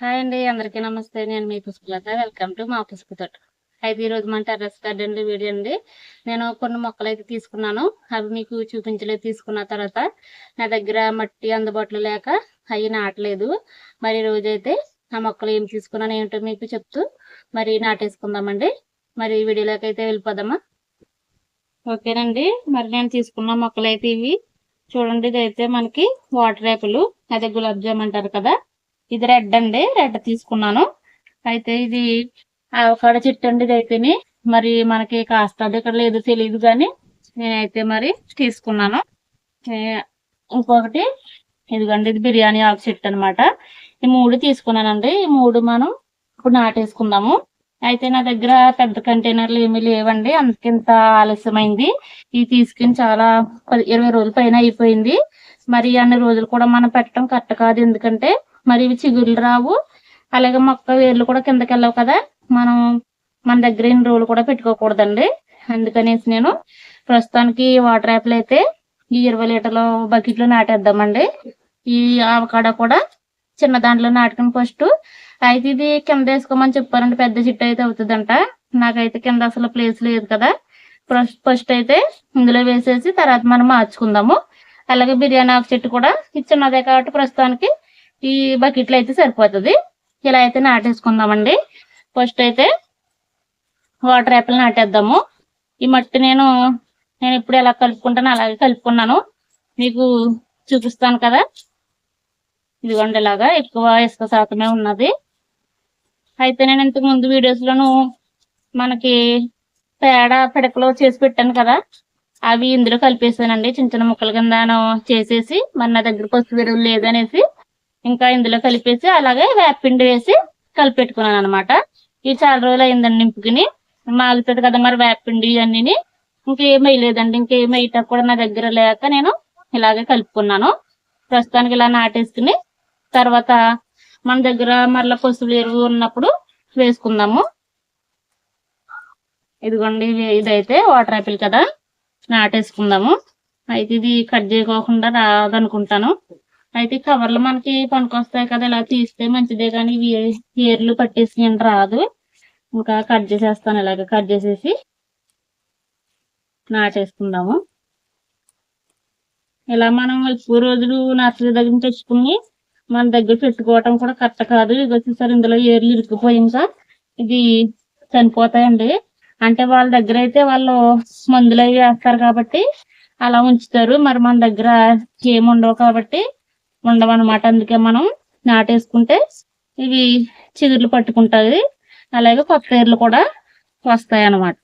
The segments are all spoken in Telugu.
హాయ్ అండి అందరికీ నమస్తే. నేను మీ పుష్పలత. వెల్కమ్ టు మా పుష్ప తోట. అయితే ఈరోజు మన టెర్రస్ గార్డెన్ వీడియో అండి. నేను కొన్ని మొక్కలు అయితే తీసుకున్నాను. అవి మీకు చూపించలేదు తీసుకున్న తర్వాత నా దగ్గర మట్టి అందుబాటులో లేక అవి నాటలేదు. మరి రోజైతే అయితే ఆ మొక్కలు ఏం తీసుకున్నాను ఏంటో మీకు చెప్తూ మరి నాటేసుకుందామండి. మరి వీడియోలోకి అయితే వెళ్ళిపోదామా? ఓకేనండి. మరి నేను తీసుకున్న మొక్కలు అయితే ఇవి. చూడండి ఇది అయితే మనకి వాటర్ యాపిల్ అదే గులాబ్ జామ్ అంటారు కదా. ఇది రెడ్ అండి రెడ్ తీసుకున్నాను. అయితే ఇది అవకాడ చెట్టు అండి ఇది అయితేనే. మరి మనకి కాస్తాడు ఇక్కడ లేదు తెలియదు కానీ నేనైతే మరి తీసుకున్నాను. ఇంకొకటి ఇదిగోండి ఇది బిర్యానీ ఆకు చెట్టు అనమాట ఈ మూడు తీసుకున్నానండి. ఈ మూడు మనం ఇప్పుడు నాటేసుకుందాము. అయితే నా దగ్గర పెద్ద కంటైనర్లు ఏమీ లేవండి. అందుకింత ఆలస్యమైంది. ఇది తీసుకుని చాలా పది ఇరవై రోజుల పైన అయిపోయింది. మరి అన్ని రోజులు కూడా మనం పెట్టడం కరెక్ట్ కాదు. ఎందుకంటే మరి ఇవి చిగుర్లు రావు. అలాగే మొక్క వేర్లు కూడా కిందకి వెళ్ళవు కదా. మనం మన దగ్గర ఇన్ని రోజులు కూడా పెట్టుకోకూడదండి. అందుకనేసి నేను ప్రస్తుతానికి వాటర్ యాప్లు అయితే ఈ ఇరవై లీటర్ల బకెట్లో నాటేద్దామండి. ఈ ఆవకాడ కూడా చిన్న దాంట్లో నాటుకుని ఫస్ట్. అయితే ఇది కింద వేసుకోమని చెప్పారంటే పెద్ద చెట్టు అయితే అవుతుందంట. నాకైతే కింద అసలు ప్లేస్ లేదు కదా. ఫస్ట్ ఫస్ట్ అయితే ఇందులో వేసేసి తర్వాత మనం మార్చుకుందాము. అలాగే బిర్యానీ ఆకు చెట్టు కూడా ఇది చిన్నదే కాబట్టి ప్రస్తుతానికి ఈ బకెట్లో అయితే సరిపోతుంది. ఇలా అయితే నాటేసుకుందామండి. ఫస్ట్ అయితే వాటర్ యాపిల్ నాటేద్దాము. ఈ మట్టి నేను నేను ఇప్పుడు ఎలా కలుపుకుంటాను అలాగే కలుపుకున్నాను. మీకు చూపిస్తాను కదా. ఇదిగోండి ఇలాగా ఎక్కువ ఇసుక శాతమే ఉన్నది. అయితే నేను ఇంతకు ముందు వీడియోస్లోను మనకి పేడ పిడకలో చేసి పెట్టాను కదా. అవి ఇందులో కలిపేసానండి. చిన్న చిన్న ముక్కల కింద చేసేసి మరి నా దగ్గర పసుపు ఎరువులు లేదనేసి ఇంకా ఇందులో కలిపేసి అలాగే వేపిండి వేసి కలిపెట్టుకున్నాను అనమాట ఇది చాలా రోజులు అయిందండి నింపుకుని. మాగుతుంది కదా మరి వేపిండి ఇవన్నీ ఇంకేం వేయలేదండి. ఇంకేమీ వేయటం కూడా నా దగ్గర లేక నేను ఇలాగే కలుపుకున్నాను. ప్రస్తుతానికి ఇలా నాటేసుకుని తర్వాత మన దగ్గర మరలా పసుపు ఎరువు ఉన్నప్పుడు వేసుకుందాము. ఇదిగోండి ఇదైతే వాటర్ యాపిల్ కదా. నాటేసుకుందాము. అయితే ఇది కట్ చేయకోకుండా రాదనుకుంటాను. అయితే కవర్లు మనకి పనికొస్తాయి కదా ఇలా తీస్తే మంచిదే కానీ ఏర్లు పట్టేసి ఏం రాదు. ఇంకా కట్ చేసేస్తాను ఇలాగ కట్ చేసేసి నాటేసుకుందాము. ఇలా మనం ఎక్కువ రోజులు నర్సరీ దగ్గర నుంచి తెచ్చుకుని మన దగ్గర పెట్టుకోవటం కూడా కరెక్ట్ కాదు. ఇది వచ్చేసరి ఇందులో ఏర్లు ఇరుక్కుపోయి ఇంకా. ఇది చనిపోతాయండి. అంటే వాళ్ళ దగ్గర అయితే వాళ్ళు మందులు అవి వేస్తారు కాబట్టి అలా ఉంచుతారు. మరి మన దగ్గర ఏముండవు కాబట్టి ఉండవన్నమాట. అందుకే మనం నాటేసుకుంటే ఇవి చిగుర్లు పట్టుకుంటాయి. అలాగే కొత్త ఏర్లు కూడా వస్తాయి అన్నమాట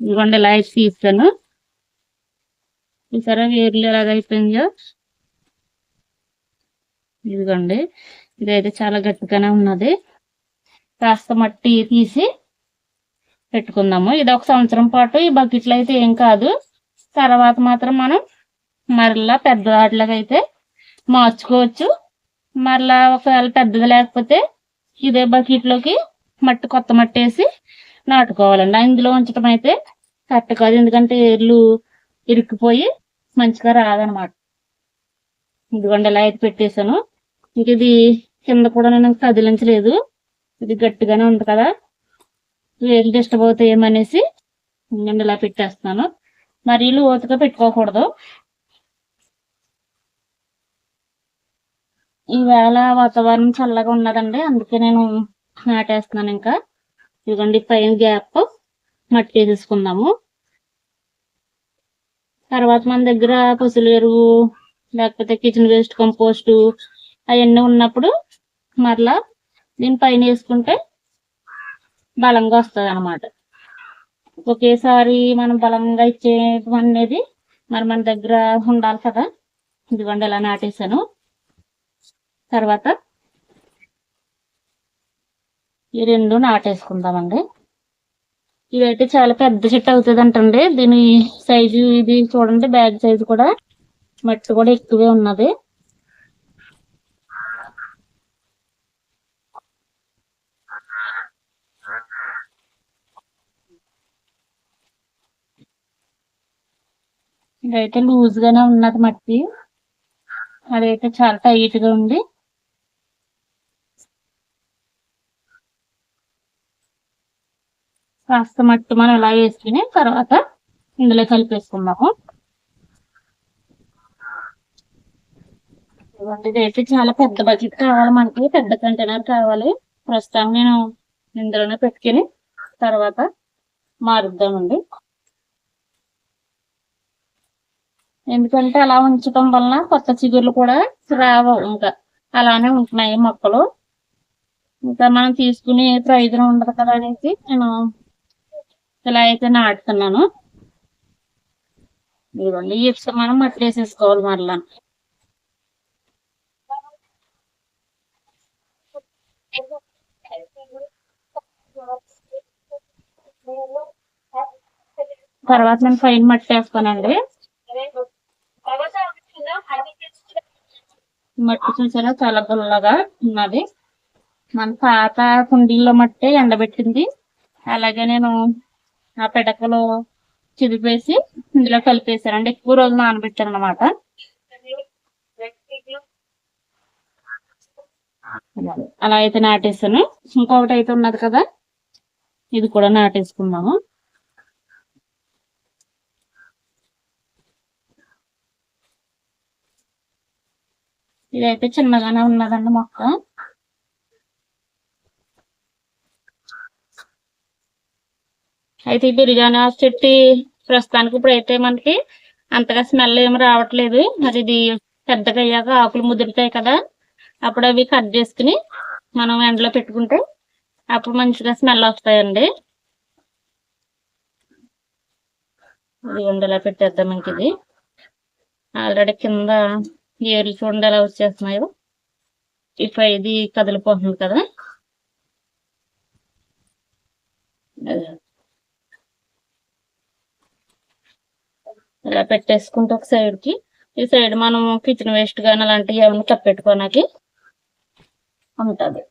ఇదిగోండి ఇలా అయితే తీస్తాను చూసారా వేర్లు ఎలాగైపోయిందో అయిపోయిందో? ఇదిగోండి. ఇదైతే చాలా గట్టిగానే ఉన్నది. కాస్త మట్టి తీసి పెట్టుకుందాము. ఇది ఒక సంవత్సరం పాటు ఈ బకెట్లో అయితే ఏం కాదు. తర్వాత మాత్రం మనం మరలా పెద్ద వాటిలాగైతే అయితే మార్చుకోవచ్చు. మరలా ఒకవేళ పెద్దది లేకపోతే ఇదే బకెట్లోకి మట్టి కొత్త మట్టి వేసి నాటుకోవాలండి. ఇందులో ఉంచడం అయితే కరెక్ట్ కాదు. ఎందుకంటే ఏర్లు ఇరుక్కుపోయి మంచిగా రాదనమాట. ఇదిగోండి ఇలా అయితే పెట్టేశాను. ఇంక ఇది కింద కూడా నేను కదిలించలేదు. ఇది గట్టిగానే ఉంది కదా. వేలు డిస్టర్బ్ అవుతాయేమనేసి ఇంకండి ఇలా పెట్టేస్తున్నాను. మరీ లోతుగా పెట్టుకోకూడదు. ఈవేళ వాతావరణం చల్లగా ఉన్నదండి. అందుకే నేను నాటేస్తున్నాను ఇంకా. ఇదిగోండి పైన గ్యాప్ మట్టి వేసేసుకుందాము. తర్వాత మన దగ్గర పసులు ఎరువు లేకపోతే కిచెన్ వేస్ట్ కంపోస్ట్ అవన్నీ ఉన్నప్పుడు మరలా దీని పైన వేసుకుంటే బలంగా వస్తుంది అనమాట ఒకేసారి మనం బలంగా ఇచ్చే అనేది మరి మన దగ్గర ఉండాలి కదా. ఇదిగోండి ఇలా నాటేశాను. తర్వాత ఈ రెండు నాటేసుకుందామండి. ఇదైతే చాలా పెద్ద చెట్టు అవుతుంది అంటండి దీని సైజు ఇది చూడండి బ్యాగ్ సైజు కూడా మట్టి కూడా ఎక్కువే ఉన్నది. ఇదైతే లూజ్ గానే ఉన్నది మట్టి. అదైతే చాలా టైట్గా ఉంది. కాస్త మట్టి మనం ఇలా వేసుకుని తర్వాత ఇందులో కలిపేసుకుందాము. ఇదైతే చాలా పెద్ద బకెట్ కావాలి మనకి పెద్ద కంటైనర్ కావాలి. ప్రస్తుతం నేను ఇందులోనే పెట్టుకుని తర్వాత మారుద్దామండి. ఎందుకంటే అలా ఉంచడం వలన కొత్త చిగుర్లు కూడా రావు ఇంకా. అలానే ఉంటున్నాయి మొక్కలు. ఇంకా మనం తీసుకునే ప్రయోజనం ఉండదు కదా అనేసి నేను ఇలా అయితే నాటుతున్నాను ఇదిగోండి ఈ ఇసుక మనం మట్టి వేసేసుకోవాలి మరలా. తర్వాత నేను ఫైన్ మట్టి వేస్తానండి. మట్టి చూసారా చాలా గుల్లగా ఉన్నది. మన పాత కుండీల్లో మట్టి ఎండబెట్టింది. అలాగే నేను ఆ పిడకలో చిదిపేసి ఇందులో కలిపేసానండి ఎక్కువ రోజులు నానబెట్టారు అనమాట అలా అయితే నాటేసాను ఇంకొకటి అయితే ఉన్నది కదా ఇది కూడా నాటేసుకుందాము. ఇదైతే చిన్నగానే ఉన్నదండి మొక్క అయితే ఈ బిర్యానీ చెట్టు ప్రస్తుతానికి ఇప్పుడు అయితే మనకి అంతగా స్మెల్ ఏమి రావట్లేదు. మరి ఇది పెద్దగా అయ్యాక ఆకులు ముదురుతాయి కదా అప్పుడు అవి కట్ చేసుకుని మనం ఎండలో పెట్టుకుంటే అప్పుడు మంచిగా స్మెల్ వస్తాయండి. ఇది ఉండేలా పెట్టేద్దాం ఇంక ఇది. ఆల్రెడీ కింద ఏర్లు చూడండి ఎలా వచ్చేస్తున్నాయో. ఇప్పుడు ఇది కదిలిపోతుంది కదా. ఇలా పెట్టేసుకుంటే ఒక సైడ్కి ఈ సైడ్ మనం కిచెన్ వేస్ట్ కానీ అలాంటివి ఏమైనా కప్పెట్టుకోవడానికి ఉంటుంది.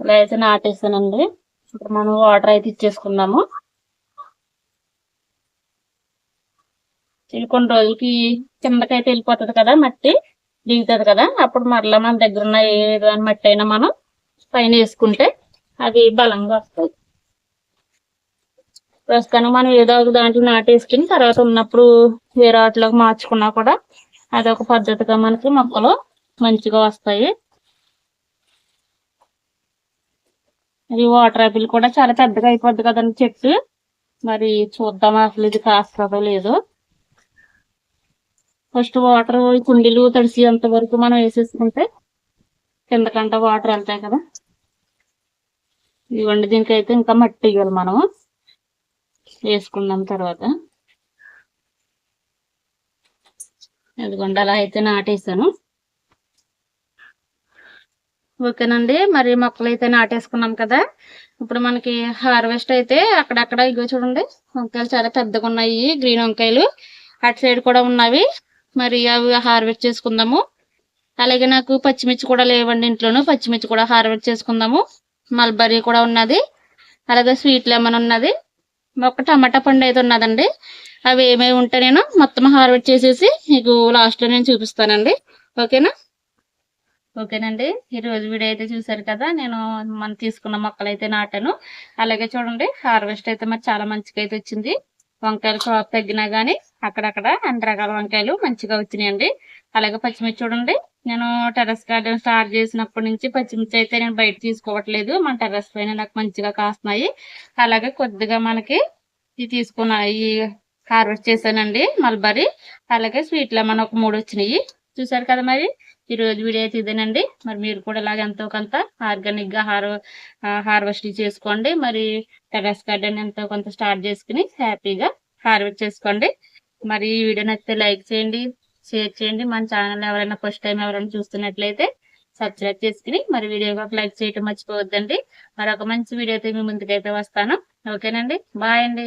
ఇలా అయితే నాటేసానండి. ఇప్పుడు మనం వాటర్ అయితే ఇచ్చేసుకున్నాము ఇది కొన్ని రోజులకి కిందకైతే వెళ్ళిపోతుంది కదా మట్టి దిగుతుంది కదా. అప్పుడు మరలా మన దగ్గర ఉన్న ఏ మట్టి అయినా మనం పైన వేసుకుంటే అవి బలంగా వస్తాయి. ప్రస్తుతానికి మనం ఏదో ఒక దాంట్లో నాటేసుకుని తర్వాత ఉన్నప్పుడు వేరే వాటిలోకి మార్చుకున్నా కూడా అదొక పద్ధతిగా మనకి మొక్కలు మంచిగా వస్తాయి. అది వాటర్ ఆపిల్ కూడా చాలా పెద్దగా అయిపోద్ది కదండి చెట్టు. మరి చూద్దాం అసలు ఇది కాస్తుందో లేదో. ఫస్ట్ వాటర్ కుండీలు తడిసేంత వరకు మనం వేసేసుకుంటే కిందకంట వాటర్ వెళ్తాయి కదా. ఇవ్వండి దీనికైతే ఇంకా మట్టి ఇవ్వాలి మనం. వేసుకున్నాం తర్వాత. ఇదిగోండి అలా అయితే నాటేసాను ఓకేనండి మరి మొక్కలు అయితే నాటేసుకున్నాం కదా. ఇప్పుడు మనకి హార్వెస్ట్ అయితే అక్కడక్కడ ఇగో చూడండి వంకాయలు చాలా పెద్దగా ఉన్నాయి గ్రీన్ వంకాయలు అటు సైడ్ కూడా ఉన్నవి. మరి అవి హార్వెస్ట్ చేసుకుందాము. అలాగే నాకు పచ్చిమిర్చి కూడా లేవండి ఇంట్లోనూ పచ్చిమిర్చి కూడా హార్వెస్ట్ చేసుకుందాము. మల్బరీ కూడా ఉన్నది. అలాగే స్వీట్ లెమన్ ఉన్నది. ఒక టమాటా పండు అయితే ఉన్నదండి. అవి ఏమేమి ఉంటే నేను మొత్తం హార్వెస్ట్ చేసేసి మీకు లాస్ట్లో నేను చూపిస్తానండి. ఓకేనా? ఓకేనండి. ఈరోజు వీడియో అయితే చూసారు కదా నేను మనం తీసుకున్న మొక్కలు అయితే నాటాను. అలాగే చూడండి హార్వెస్ట్ అయితే మరి చాలా మంచిగా అయితే వచ్చింది. వంకాయలు క్రాప్ తగ్గినా కానీ అక్కడక్కడ అన్ని రకాల వంకాయలు మంచిగా వచ్చినాయండి. అలాగే పచ్చిమిర్చి చూడండి. నేను టెర్రస్ గార్డెన్ స్టార్ట్ చేసినప్పటి నుంచి పచ్చిమిర్చి అయితే నేను బయట తీసుకోవట్లేదు. మన టెర్రస్ పైన నాకు మంచిగా కాస్తున్నాయి. అలాగే కొద్దిగా మనకి ఇది తీసుకున్న ఈ హార్వెస్ట్ చేశానండి మల్బరీ. అలాగే స్వీట్ లెమన్ ఒక మూడు వచ్చినాయి. చూసారు కదా మరి? ఈ రోజు వీడియో అయితే ఇదేనండి. మరి మీరు కూడా ఇలాగ ఎంతో కొంత ఆర్గానిక్గా హార్ హార్వెస్ట్ చేసుకోండి. మరి టెర్రస్ గార్డెన్ ఎంతో కొంత స్టార్ట్ చేసుకుని హ్యాపీగా హార్వెస్ట్ చేసుకోండి. మరి ఈ వీడియో నచ్చితే లైక్ చేయండి. షేర్ చేయండి. మన ఛానల్ ఎవరైనా ఫస్ట్ టైం ఎవరైనా చూస్తున్నట్లయితే సబ్స్క్రైబ్ చేసుకుని మరి వీడియోకి ఒక లైక్ చేయటం మర్చిపోవద్దండి. మరొక ఒక మంచి వీడియోతో మీ ముందుకైతే వస్తాను. ఓకేనండి. బాయ్ అండి.